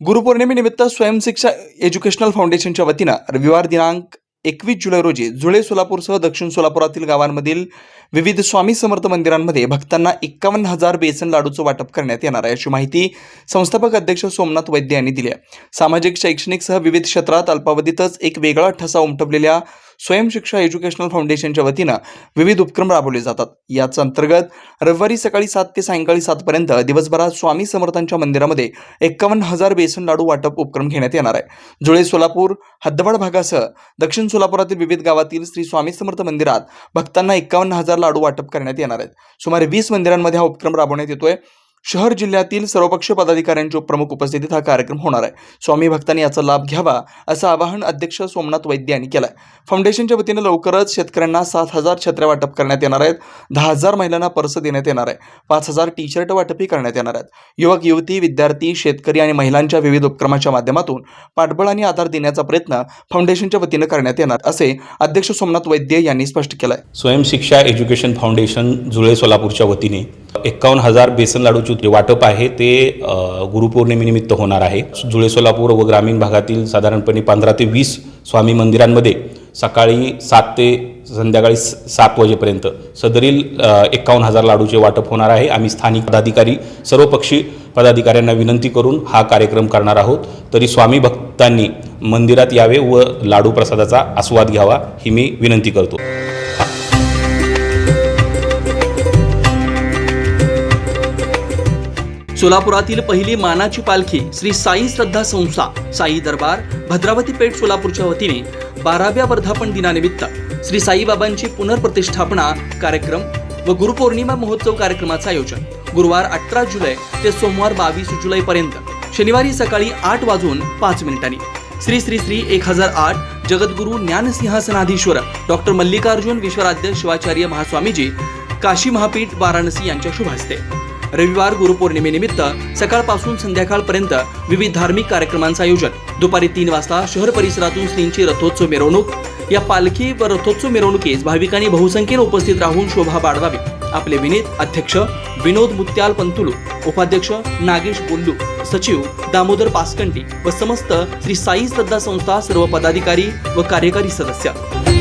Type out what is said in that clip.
गुरुपौर्णिमेनिमित्त स्वयंशिक्षा educational फाउंडेशनच्या वतीनं रविवार दिनांक एकवीस जुलै रोजी जुळे सोलापूरसह दक्षिण सोलापुरातील गावांमधील विविध स्वामी समर्थ मंदिरांमध्ये भक्तांना एक्कावन्न हजार बेसन लाडूचं वाटप करण्यात येणार आहे अशी माहिती संस्थापक अध्यक्ष सोमनाथ वैद्य यांनी दिली आहे. सामाजिक शैक्षणिकसह विविध क्षेत्रात अल्पावधीतच एक वेगळा ठसा उमटवलेल्या स्वयंशिक्षा एज्युकेशनल फाउंडेशनच्या वतीनं विविध उपक्रम राबवले जातात. याच अंतर्गत रविवारी सकाळी सात ते सायंकाळी सातपर्यंत दिवसभरात स्वामी समर्थांच्या मंदिरामध्ये एक्कावन्न हजार बेसन लाडू वाटप उपक्रम घेण्यात येणार आहे. जुळे सोलापूर हद्दवाड भागासह दक्षिण सोलापुरातील विविध गावातील श्री स्वामी समर्थ मंदिरात भक्तांना एक्कावन्न हजार लाडू वाटप करण्यात येणार आहेत. सुमारे वीस मंदिरांमध्ये हा उपक्रम राबवण्यात येतोय. शहर जिल्ह्यातील सर्वपक्षीय पदाधिकाऱ्यांच्या प्रमुख उपस्थितीत हा कार्यक्रम होणार आहे. स्वामी भक्तांनी याचा लाभ घ्यावा असं आवाहन अध्यक्ष सोमनाथ वैद्य यांनी केलं आहे फाउंडेशनच्या वतीनं लवकरच शेतकऱ्यांना सात हजार छत्र्या वाटप करण्यात येणार आहेत. दहा हजार महिलांना पर्स देण्यात येणार आहे. पाच हजार टी शर्ट वाटपही करण्यात येणार आहेत. युवक युवती विद्यार्थी शेतकरी आणि महिलांच्या विविध उपक्रमाच्या माध्यमातून पाठबळ आणि आधार देण्याचा प्रयत्न फाउंडेशनच्या वतीनं करण्यात येणार असे अध्यक्ष सोमनाथ वैद्य यांनी स्पष्ट केलं आहे स्वयंशिक्षा एज्युकेशन फाउंडेशन जुळे सोलापूरच्या वतीने एकावन्न हजार बेसन लाडूची जे वाटप आहे ते गुरुपौर्णिमेनिमित्त होणार आहे. जुळे सोलापूर व ग्रामीण भागातील साधारणपणे पंधरा ते वीस स्वामी मंदिरांमध्ये सकाळी सात ते संध्याकाळी सात वाजेपर्यंत सदरील एक्कावन्न हजार लाडूचे वाटप होणार आहे. आम्ही स्थानिक पदाधिकारी सर्वपक्षी पदाधिकाऱ्यांना विनंती करून हा कार्यक्रम करणार आहोत. तरी स्वामी भक्तांनी मंदिरात यावे व लाडू प्रसादाचा आस्वाद घ्यावा ही मी विनंती करतो. सोलापुरातील पहिली मानाची पालखी श्री साई श्रद्धा संस्था साई दरबार भद्रावती पेठ सोलापूरच्या वतीने बाराव्या वर्धापन दिनानिमित्त श्री साईबाबांची पुनर्प्रतिष्ठापना कार्यक्रम व गुरुपौर्णिमा महोत्सव कार्यक्रमाचं आयोजन. गुरुवार अठरा जुलै ते सोमवार बावीस जुलै पर्यंत शनिवारी सकाळी आठ वाजून पाच मिनिटांनी. श्री श्री श्री एक हजार आठ जगद्गुरु ज्ञानसिंहासनाधीश्वर डॉक्टर मल्लिकार्जुन विश्वराध्य शिवाचार्य महास्वामीजी काशी महापीठ वाराणसी यांच्या शुभ हस्ते रविवार गुरुपौर्णिमेनिमित्त सकाळपासून संध्याकाळपर्यंत विविध धार्मिक कार्यक्रमांचं आयोजन. दुपारी तीन वाजता शहर परिसरातून श्रींची रथोत्सव मिरवणूक. या पालखी व रथोत्सव मिरवणुकीस भाविकांनी बहुसंख्येने उपस्थित राहून शोभा बाळगावी आपले विनीत अध्यक्ष विनोद मुत्याल पंतुलू उपाध्यक्ष नागेश बोल्लू सचिव दामोदर पासकंटी व समस्त श्री साई श्रद्धा संस्था सर्व पदाधिकारी व कार्यकारी सदस्य.